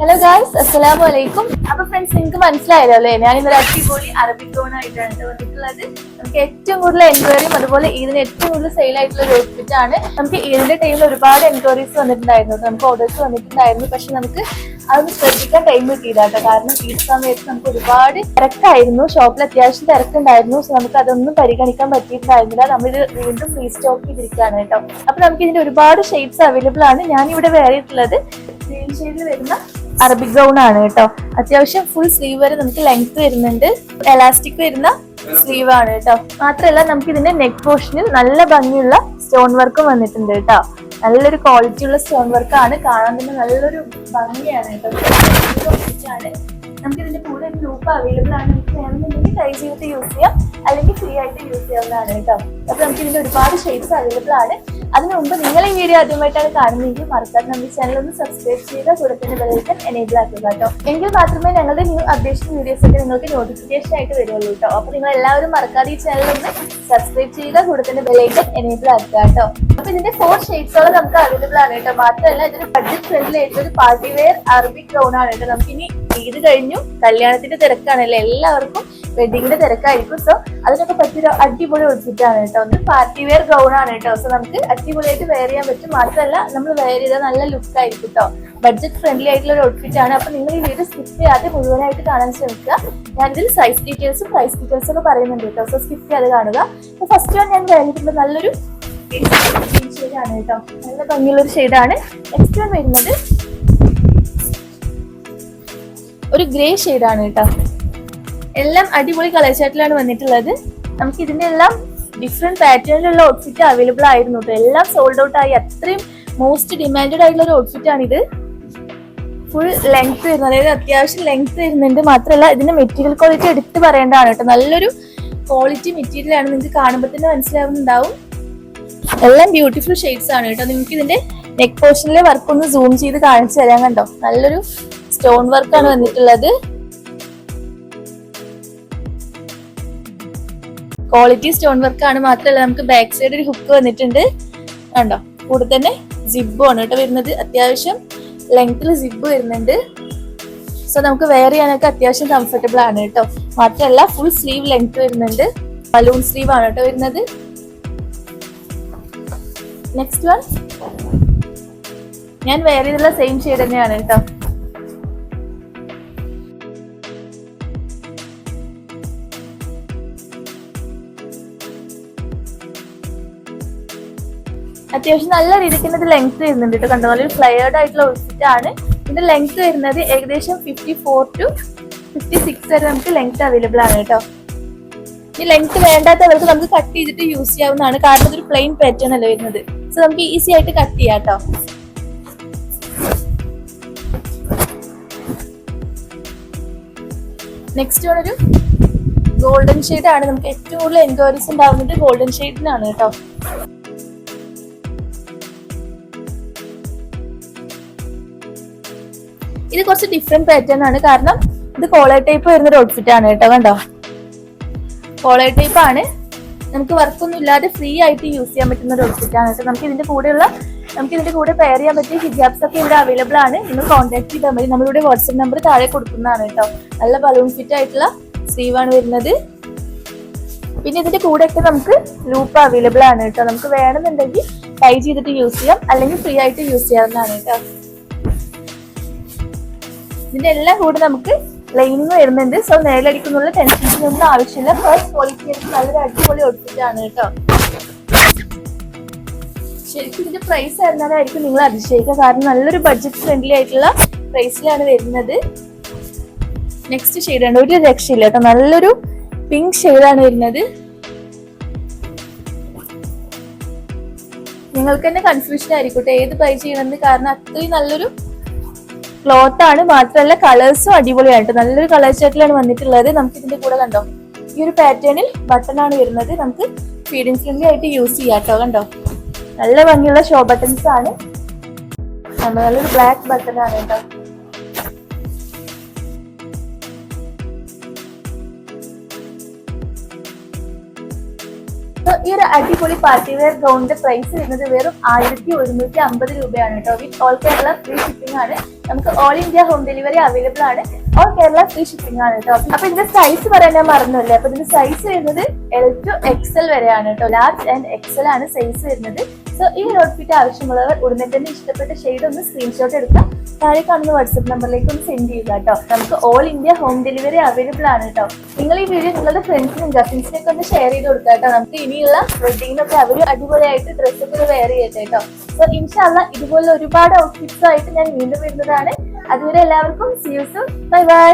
Hello guys അസ്സലാമു അലൈക്കും അപ്പൊ ഫ്രണ്ട്സ് നിങ്ങൾക്ക് മനസ്സിലായല്ലോ അല്ലേ? ഞാൻ ഇന്നൊരു അടിപൊളി അറബിക് ഗൗൺ ആയിട്ടാണ് വന്നിട്ടുള്ളത്. നമുക്ക് ഏറ്റവും കൂടുതൽ എൻക്വയറിയും അതുപോലെ ഇതിന് ഏറ്റവും കൂടുതൽ സെയിൽ ആയിട്ടുള്ള ഒരു ഔട്ട്ഫിറ്റ് ആണ്. നമുക്ക് ഇതിന്റെ ടൈമിൽ ഒരുപാട് എൻക്വയറീസ് വന്നിട്ടുണ്ടായിരുന്നു ട്ടോ. നമുക്ക് ഓർഡേഴ്സ് വന്നിട്ടുണ്ടായിരുന്നു. പക്ഷെ നമുക്ക് അതൊന്ന് ശ്രദ്ധിക്കാൻ ടൈം കിട്ടിയില്ല കേട്ടോ. കാരണം ഈ സമയത്ത് നമുക്ക് ഒരുപാട് തിരക്കായിരുന്നു. ഷോപ്പിൽ അത്യാവശ്യം തിരക്കുണ്ടായിരുന്നു. സോ നമുക്ക് അതൊന്നും പരിഗണിക്കാൻ പറ്റിയിട്ടുണ്ടായിരുന്നില്ല. നമ്മൾ ഇത് വീണ്ടും റീസ്റ്റോക്ക് ചെയ്തിരിക്കുകയാണ് കേട്ടോ. അപ്പൊ നമുക്ക് ഇതിന്റെ ഒരുപാട് ഷെയ്ഡ്സ് അവൈലബിൾ ആണ്. ഞാൻ ഇവിടെ വേറെ ചെയ്തിട്ടുള്ളത് ഗ്രീൻ ഷെയ്ഡിൽ വരുന്ന അറബിക് ഗൗൺ ആണ് കേട്ടോ. അത്യാവശ്യം ഫുൾ സ്ലീവ് വരെ നമുക്ക് ലെങ്ത് വരുന്നുണ്ട്. എലാസ്റ്റിക് വരുന്ന സ്ലീവ് ആണ് കേട്ടോ. മാത്രമല്ല നമുക്ക് ഇതിന്റെ നെക്ക് പോർഷനിൽ നല്ല ഭംഗിയുള്ള സ്റ്റോൺ വർക്കും വന്നിട്ടുണ്ട് കേട്ടോ. നല്ലൊരു ക്വാളിറ്റി ഉള്ള സ്റ്റോൺ വർക്ക് ആണ്. കാണാൻ തന്നെ നല്ലൊരു ഭംഗിയാണ് കേട്ടോ. നമുക്ക് ഇതിന്റെ കൂടെ ഗ്രൂപ്പ് അവൈലബിൾ ആണ്. നമുക്ക് വേണമെന്നുണ്ടെങ്കിൽ ട്രൈ ചെയ്തിട്ട് യൂസ് ചെയ്യാം. അല്ലെങ്കിൽ ഫ്രീ ആയിട്ട് യൂസ് ചെയ്യാവുന്നതാണ് കേട്ടോ. അപ്പൊ നമുക്ക് ഇതിന്റെ ഒരുപാട് ഷെയ്ഡ്സ് അവൈലബിൾ ആണ്. അതിനു മുമ്പ് നിങ്ങൾ ഈ വീഡിയോ ആദ്യമായിട്ടാണ് കാണുന്നതെങ്കിൽ മറക്കാതെ നമ്മുടെ ചാനൽ ഒന്ന് സബ്സ്ക്രൈബ് ചെയ്ത് കൂടെ തന്നെ ബെല്ലൈക്കൻ എനേബിൾ ആക്കുക കേട്ടോ. എങ്കിൽ മാത്രമേ ഞങ്ങളുടെ ന്യൂ അപ്ഡേഷൻ വീഡിയോസ് ഒക്കെ നിങ്ങൾക്ക് നോട്ടിഫിക്കേഷൻ ആയിട്ട് വരുള്ളൂ കേട്ടോ. അപ്പൊ നിങ്ങൾ എല്ലാവരും മറക്കാതെ ഈ ചാനൽ ഒന്ന് സബ്സ്ക്രൈബ് ചെയ്യുക കൂടെ തന്നെ ബെല്ലൈക്കൻ എനേബിൾ ആക്കുക കേട്ടോ. അപ്പൊ ഇതിന്റെ ഫോർ ഷെയ്ഡ്സോളം നമുക്ക് അവൈലബിൾ ആണ് കേട്ടോ. മാത്രമല്ല ഇതൊരു ബഡ്ജറ്റ് ഫ്രണ്ട്ലി ആയിട്ട് ഒരു പാർട്ടി വെയർ അറബി ഗൗൺ ആണ് കേട്ടോ. നമുക്ക് ഇനി ഈദ് കഴിഞ്ഞു കല്യാണത്തിന്റെ തിരക്കാണല്ലേ? എല്ലാവർക്കും വെഡിങ്ങിന്റെ തിരക്കായിരിക്കും. സോ അതിനൊക്കെ പറ്റിയൊരു അടിപൊളി ഒഴിച്ചിട്ടാണ് കേട്ടോ. ഒന്ന് പാർട്ടി വെയർ ഗൗൺ ആണ് കേട്ടോ. സോ നമുക്ക് അടിപൊളിയായിട്ട് വെയർ ചെയ്യാൻ പറ്റും. മാത്രമല്ല നമ്മൾ വെയർ ചെയ്താൽ നല്ല ലുക്ക് ആയിരിക്കും കേട്ടോ. ബഡ്ജറ്റ് ഫ്രണ്ട്ലി ആയിട്ടുള്ള ഒരു ഔട്ട്ഫിറ്റ് ആണ്. അപ്പൊ നിങ്ങൾ ഈ വീഡിയോ സ്കിപ്പ് ചെയ്യാതെ മുഴുവനായിട്ട് കാണാൻ ശ്രമിക്കുക. ഞാൻ ഇതിൽ സൈസ് ഡീറ്റെയിൽസും പ്രൈസ് ഡീറ്റെയിൽസും ഒക്കെ പറയുന്നുണ്ട് കേട്ടോ. സോ സ്കിപ്പ് ചെയ്യാതെ കാണുക. ഫസ്റ്റ് ഞാൻ കഴിഞ്ഞിട്ടുള്ള നല്ലൊരു കേട്ടോ. നല്ല ഭംഗിയുള്ള ഒരു ഷെയ്ഡാണ്. എക്സ്ട്രാ വരുന്നത് ഒരു ഗ്രേ ഷെയ്ഡാണ് കേട്ടോ. എല്ലാം അടിപൊളി കളർ ചാർട്ടിലാണ് വന്നിട്ടുള്ളത്. നമുക്ക് ഇതിന്റെ എല്ലാം ഡിഫറെന്റ് പാറ്റേണിലുള്ള ഔട്ട്ഫിറ്റ് അവൈലബിൾ ആയിരുന്നു എല്ലാം സോൾഡ് ഔട്ട് ആയി. അത്രയും മോസ്റ്റ് ഡിമാൻഡഡ് ആയിട്ടുള്ള ഒരു ഔട്ട്ഫിറ്റ് ആണ് ഇത് ഫുൾ ലെങ്ത് വരുന്നത്. അതായത് അത്യാവശ്യം ലെങ്ത് വരുന്നുണ്ട്. മാത്രമല്ല ഇതിന്റെ മെറ്റീരിയൽ ക്വാളിറ്റി എടുത്ത് പറയേണ്ടതാണ് കേട്ടോ. നല്ലൊരു ക്വാളിറ്റി മെറ്റീരിയൽ ആണ് നിങ്ങൾക്ക് കാണുമ്പോൾ തന്നെ മനസ്സിലാവുന്നുണ്ടാവും. എല്ലാം ബ്യൂട്ടിഫുൾ ഷെയ്ഡ്സ് ആണ് കേട്ടോ. നിങ്ങൾക്ക് ഇതിന്റെ നെക്ക് പോർഷനിലെ വർക്ക് ഒന്ന് സൂം ചെയ്ത് കാണിച്ചു തരാൻ കണ്ടോ? നല്ലൊരു സ്റ്റോൺ വർക്ക് ആണ് വന്നിട്ടുള്ളത്. ക്വാളിറ്റി സ്റ്റോൺ വർക്ക് ആണ് മാത്രമല്ല നമുക്ക് ബാക്ക് സൈഡ് ഒരു ഹുക്ക് വന്നിട്ടുണ്ട്. കണ്ടോ? കൂടെ തന്നെ ജിബും ആണ് കേട്ടോ വരുന്നത്. അത്യാവശ്യം ലെങ്ത്തിൽ ജിബ് വരുന്നുണ്ട്. സോ നമുക്ക് വെയർ ചെയ്യാനൊക്കെ അത്യാവശ്യം കംഫർട്ടബിൾ ആണ് കേട്ടോ. മാത്രമല്ല ഫുൾ സ്ലീവ് ലെങ്ത് വരുന്നുണ്ട്. ബലൂൺ സ്ലീവ് ആണ് കേട്ടോ വരുന്നത്. നെക്സ്റ്റ് വൺ ഞാൻ വെയർ ചെയ്തുള്ള സെയിം ഷെയ്ഡ് തന്നെയാണ് കേട്ടോ. അത്യാവശ്യം നല്ല രീതിക്ക് ഇത് ലെങ്ത് വരുന്നുണ്ട് കേട്ടോ. കണ്ടോ? നല്ലൊരു ഫ്ലയേർഡ് ആയിട്ടുള്ള ഒഴിച്ചിട്ടാണ് ഇതിന്റെ ലെങ്ത് വരുന്നത് ഏകദേശം fifty four to fifty six വരെ നമുക്ക് ലെങ്ത് അവൈലബിൾ ആണ് കേട്ടോ. ഈ ലെങ്ത് വേണ്ടാത്തവർക്ക് നമുക്ക് കട്ട് ചെയ്തിട്ട് യൂസ് ചെയ്യാവുന്നതാണ്. കാരണം ഇതൊരു പ്ലെയിൻ പാറ്റേൺ അല്ലേ വരുന്നത്? സോ നമുക്ക് ഈസി ആയിട്ട് കട്ട് ചെയ്യാം കേട്ടോ നെക്സ്റ്റ് ഒരു ഗോൾഡൻ ഷെയ്ഡ് ആണ്. നമുക്ക് ഏറ്റവും കൂടുതൽ എൻക്വയറീസ് ഉണ്ടാവുന്നത് ഗോൾഡൻ ഷെയ്ഡിനാണ് കേട്ടോ ഇത് കുറച്ച് ഡിഫറെന്റ് പാറ്റേൺ ആണ്. കാരണം ഇത് കോളർ ടൈപ്പ് വരുന്ന ഒരു ഔട്ട്ഫിറ്റ് ആണ് കേട്ടോ കണ്ടോ? കോളർ ടൈപ്പ് ആണ്. നമുക്ക് വർക്കൊന്നും ഇല്ലാതെ ഫ്രീ ആയിട്ട് യൂസ് ചെയ്യാൻ പറ്റുന്ന ഒരു ഔട്ട്ഫിറ്റ് ആണ് നമുക്ക് ഇതിന്റെ കൂടെയുള്ള നമുക്ക് ഇതിന്റെ കൂടെ പെയർ ചെയ്യാൻ പറ്റിയ ഹിജാബ്സ് ഒക്കെ ഇവിടെ അവൈലബിൾ ആണ്. നിങ്ങൾ കോൺടാക്ട് ചെയ്താൽ മതി. നമ്മളിവിടെ വാട്സ്ആപ്പ് നമ്പർ താഴെ കൊടുക്കുന്നതാണ് കേട്ടോ. നല്ല ബലൂൺ ഫിറ്റ് ആയിട്ടുള്ള സ്ലീവ് ആണ് വരുന്നത്. പിന്നെ ഇതിന്റെ കൂടെ ഒക്കെ നമുക്ക് ലൂപ്പ് അവൈലബിൾ ആണ് കേട്ടോ. നമുക്ക് വേണമെന്നുണ്ടെങ്കിൽ ടൈ ചെയ്തിട്ട് യൂസ് ചെയ്യാം. അല്ലെങ്കിൽ ഫ്രീ ആയിട്ട് യൂസ് ചെയ്യാവുന്നതാണ് കേട്ടോ. ഇതിന്റെ എല്ലാം കൂടെ നമുക്ക് ലൈനിങ് വരുന്നുണ്ട്. സോ നേലടിക്കുന്നുള്ള ടെൻഷൻസിനൊന്നും ആവശ്യമില്ല. ഫസ്റ്റ് ക്വാളിറ്റി ആയിട്ട് നല്ലൊരു അടിപൊളി ഒട്ടിട്ടാണ് കേട്ടോ. ശരിക്കും ഇതിന്റെ പ്രൈസ് ആയിരുന്നാലായിരിക്കും നിങ്ങൾ അതിശയിക്കുക. കാരണം നല്ലൊരു ബഡ്ജറ്റ് ഫ്രണ്ട്ലി ആയിട്ടുള്ള പ്രൈസിലാണ് വരുന്നത്. നെക്സ്റ്റ് ഷെയ്ഡാണ് ഒരു രക്ഷയില്ല കേട്ടോ. നല്ലൊരു പിങ്ക് ഷെയ്ഡാണ് വരുന്നത്. നിങ്ങൾക്ക് തന്നെ കൺഫ്യൂഷൻ ആയിരിക്കട്ടെ ഏത് ബൈ ചെയ്യണമെന്ന്. കാരണം അത്രയും നല്ലൊരു ക്ലോത്ത് ആണ്. മാത്രമല്ല കളേഴ്സും അടിപൊളിയായിട്ട് നല്ലൊരു കളർ ഷർട്ടിലാണ് വന്നിട്ടുള്ളത്. നമുക്ക് ഇതിന്റെ കൂടെ കണ്ടോ? ഈ ഒരു പാറ്റേണിൽ ബട്ടൺ ആണ് വരുന്നത്. നമുക്ക് ഫീഡിങ് ഫ്രണ്ട്ലി ആയിട്ട് യൂസ് ചെയ്യാം കേട്ടോ. കണ്ടോ? നല്ല ഭംഗിയുള്ള ഷോ ബട്ടൺസ് ആണ്. നല്ലൊരു ബ്ലാക്ക് ബട്ടൺ ആണ് കേട്ടോ. ഈ ഒരു അടിപൊളി പാർട്ടി വെയർ ഗൗണിന്റെ പ്രൈസ് വരുന്നത് വെറും ആയിരത്തി ഒരുന്നൂറ്റി അമ്പത് രൂപയാണ് കേട്ടോ. With all Kerala free shipping ആണ്. നമുക്ക് all India home delivery available ആണ്. ഓൾ കേരള ഫ്രീ ഷിപ്പിംഗ് ആണ് കേട്ടോ. അപ്പൊ ഇതിന്റെ സൈസ് പറയാൻ ഞാൻ മറന്നില്ലേ അപ്പൊ ഇതിന്റെ സൈസ് വരുന്നത് എൽ ടു എക്സൽ വരെയാണ് കേട്ടോ. ലാർജ് ആൻഡ് എക്സൽ ആണ് സൈസ് വരുന്നത്. സോ ഈ ഒരു ഔട്ട്ഫിറ്റ് ആവശ്യമുള്ളവർ ഉടനെ തന്നെ ഇഷ്ടപ്പെട്ട ഷെയ്ഡ് ഒന്ന് സ്ക്രീൻഷോട്ട് എടുക്കുക താഴെ കാണുന്ന വാട്സപ്പ് നമ്പറിലേക്ക് ഒന്ന് സെൻഡ് ചെയ്യുക കേട്ടോ. നമുക്ക് all India home delivery available ആണ് കേട്ടോ. നിങ്ങൾ ഈ വീഡിയോ നിങ്ങളുടെ ഫ്രണ്ട്സിനും കസിൻസിനൊക്കെ ഒന്ന് ഷെയർ ചെയ്ത് കൊടുക്കുക കേട്ടോ. നമുക്ക് ഇനിയുള്ള വെഡിങ്ങിനൊക്കെ അവർ അടിപൊളിയായിട്ട് ഡ്രസ്സൊക്കെ ഒന്ന് വെയർ ചെയ്യട്ടെ കേട്ടോ. സോ ഇൻഷാല്ല ഇതുപോലെ ഒരുപാട് ഔട്ട്ഫിറ്റ്സ് ആയിട്ട് ഞാൻ വീണ്ടും വരുന്നതാണ്. അതുവരെ എല്ലാവർക്കും see you soon bye bye